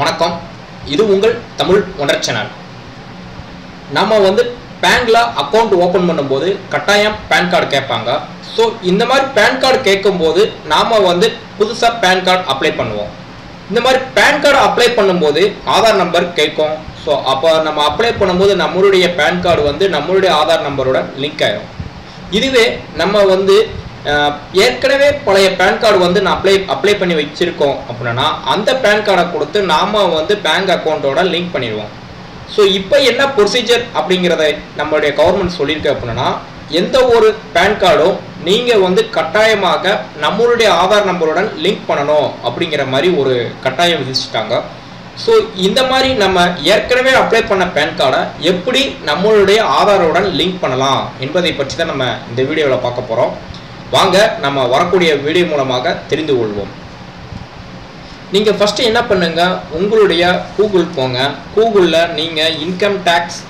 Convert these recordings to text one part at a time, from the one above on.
வணக்கம். இது உங்கள் தமிழ் ஒன்றர் சேனல் நம்ம வந்து பேங்கில் அக்கௌண்ட் ஓப்பன் பண்ணும்போது கட்டாயம் பேன் கார்டு கேட்பாங்க. ஸோ இந்த மாதிரி பேன் கார்டு கேட்கும்போது நாம் வந்து புதுசாக பேன் கார்டு அப்ளை பண்ணுவோம். இந்த மாதிரி பேன் கார்டு அப்ளை பண்ணும்போது ஆதார் நம்பர் கேட்கும். ஸோ அப்போ நம்ம அப்ளை பண்ணும்போது நம்மளுடைய பேன் கார்டு வந்து நம்மளுடைய ஆதார் நம்பரோட லிங்க் ஆகிடும் இதுவே நம்ம வந்து ஏற்கனவே பழைய பேன் கார்டு வந்து நான் அப்ளை அப்ளை பண்ணி வச்சிருக்கோம் அப்படின்னா அந்த பேன் கார்டை கொடுத்து நாம வந்து பேங்க் அக்கௌண்ட்டோட லிங்க் பண்ணிடுவோம். ஸோ இப்போ என்ன ப்ரொசீஜர் அப்படிங்கிறத நம்மளுடைய கவர்மெண்ட் சொல்லியிருக்கு அப்படின்னா எந்த ஒரு பேன் கார்டும் நீங்கள் வந்து கட்டாயமாக நம்மளுடைய ஆதார் நம்பருடன் லிங்க் பண்ணணும் அப்படிங்கிற மாதிரி ஒரு கட்டாயம் விதிச்சிட்டாங்க. ஸோ இந்த மாதிரி நம்ம ஏற்கனவே அப்ளை பண்ண பேன் கார்டை எப்படி நம்மளுடைய ஆதாருடன் லிங்க் பண்ணலாம் என்பதை பற்றி தான் நம்ம இந்த வீடியோவில் பார்க்க போகிறோம் வாங்க நம்ம வரக்கூடிய வீடியோ மூலமாக தெரிந்து கொள்வோம். நீங்கள் ஃபஸ்ட்டு என்ன பண்ணுங்க உங்களுடைய கூகுள் போங்க. கூகுளில் நீங்கள் income tax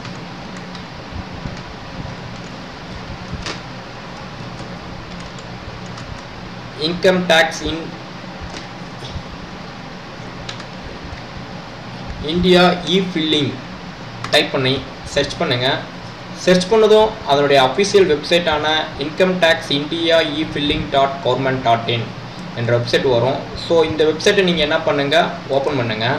income tax in India e filing type பண்ணி சர்ச் பண்ணுங்கள் சர்ச் பண்ணதும் அதனுடைய official வெப்சைட்டான income tax India e filing dot government dot in என்ற வெப்சைட் வரும். ஸோ இந்த வெப்சைட்டை நீங்கள் என்ன பண்ணுங்கள் ஓப்பன் பண்ணுங்கள்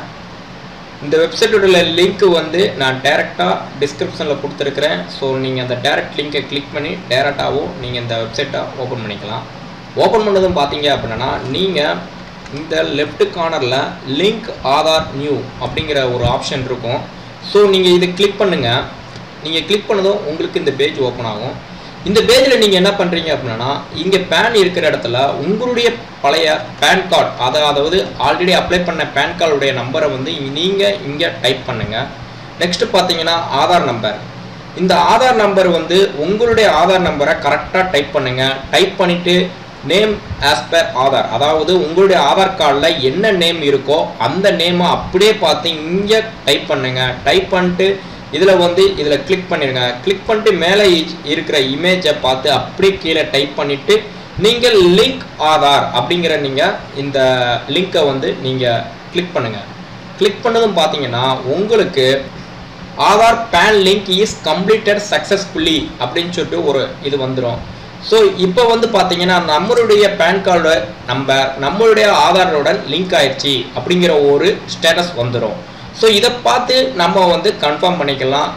இந்த வெப்சைட்டோட லிங்க் வந்து நான் டேரெக்டாக டிஸ்கிரிப்ஷனில் கொடுத்துருக்குறேன். ஸோ நீங்கள் அந்த டேரெக்ட் லிங்கை கிளிக் பண்ணி டேரெக்டாகவும் நீங்கள் இந்த வெப்சைட்டை ஓப்பன் பண்ணிக்கலாம். ஓப்பன் பண்ணதும் பார்த்தீங்க அப்படின்னா நீங்கள் இந்த லெஃப்ட் கார்னரில் லிங்க் ஆதார் நியூ அப்படிங்கிற ஒரு ஆப்ஷன் இருக்கும். ஸோ நீங்கள் இதை கிளிக் பண்ணுங்கள் நீங்கள் கிளிக் பண்ணதும் உங்களுக்கு இந்த பேஜ் ஓப்பன் ஆகும். இந்த பேஜில் நீங்கள் என்ன பண்ணுறீங்க அப்படின்னா இங்கே பேன் இருக்கிற இடத்துல உங்களுடைய பழைய பேன் கார்டு அதை அதாவது ஆல்ரெடி அப்ளை பண்ண பேன் கார்டுடைய நம்பரை வந்து நீங்கள் இங்கே டைப் பண்ணுங்கள் நெக்ஸ்ட் பார்த்தீங்கன்னா ஆதார் நம்பர் இந்த ஆதார் நம்பர் வந்து உங்களுடைய ஆதார் நம்பரை கரெக்டாக டைப் பண்ணுங்கள் டைப் பண்ணிவிட்டு நேம் ஆஸ் பர் ஆதார். அதாவது உங்களுடைய ஆதார் கார்டில் என்ன நேம் இருக்கோ அந்த நேமை அப்படியே பார்த்து இங்கே டைப் பண்ணுங்கள் டைப் பண்ணிட்டு இதில் வந்து இதில் கிளிக் பண்ணிடுங்க கிளிக் பண்ணிட்டு மேலே இருக்கிற இமேஜை பார்த்து அப்படியே கீழே டைப் பண்ணிவிட்டு நீங்கள் லிங்க் ஆதார் அப்படிங்கிற நீங்கள் இந்த லிங்க்கை வந்து நீங்கள் கிளிக் பண்ணுங்கள் கிளிக் பண்ணதும் பார்த்தீங்கன்னா உங்களுக்கு Aadhaar PAN link is completed successfully அப்படின்னு சொல்லிட்டு ஒரு இது வந்துடும் ஸோ இப்போ வந்து பார்த்தீங்கன்னா நம்மளுடைய பேன் கார்டு நம்பர் நம்மளுடைய ஆதாரோட லிங்க் ஆயிடுச்சு அப்படிங்கிற ஒரு ஸ்டேட்டஸ் வந்துடும் ஸோ இதை பார்த்து நம்ம வந்து கன்ஃபார்ம் பண்ணிக்கலாம்.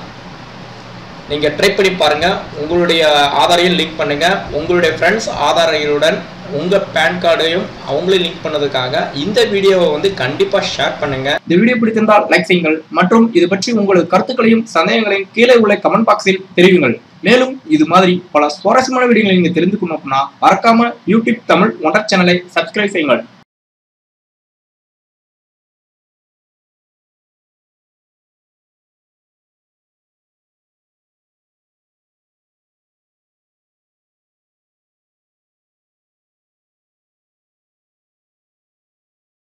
நீங்கள் ட்ரை பண்ணி பாருங்கள் உங்களுடைய ஆதாரையும் லிங்க் பண்ணுங்கள் உங்களுடைய ஃப்ரெண்ட்ஸ் ஆதாரையுடன் உங்கள் பேன் கார்டையும் அவங்களையும் லிங்க் பண்ணதுக்காக இந்த வீடியோவை வந்து கண்டிப்பாக ஷேர் பண்ணுங்கள் இந்த வீடியோ பிடித்திருந்தால் லைக் செய்யுங்கள். மற்றும் இது பற்றி உங்களது கருத்துக்களையும் சந்தேகங்களையும் கீழே உள்ள கமெண்ட் பாக்ஸில் தெரிவிங்கள் மேலும் இது மாதிரி பல சுவாரஸ்யமான வீடியோகளை நீங்கள் தெரிந்து கொள்ளணும் அப்படின்னா மறக்காம யூடியூப் தமிழ் ஒன்றர் சேனலை சப்ஸ்கிரைப் செய்யுங்கள்.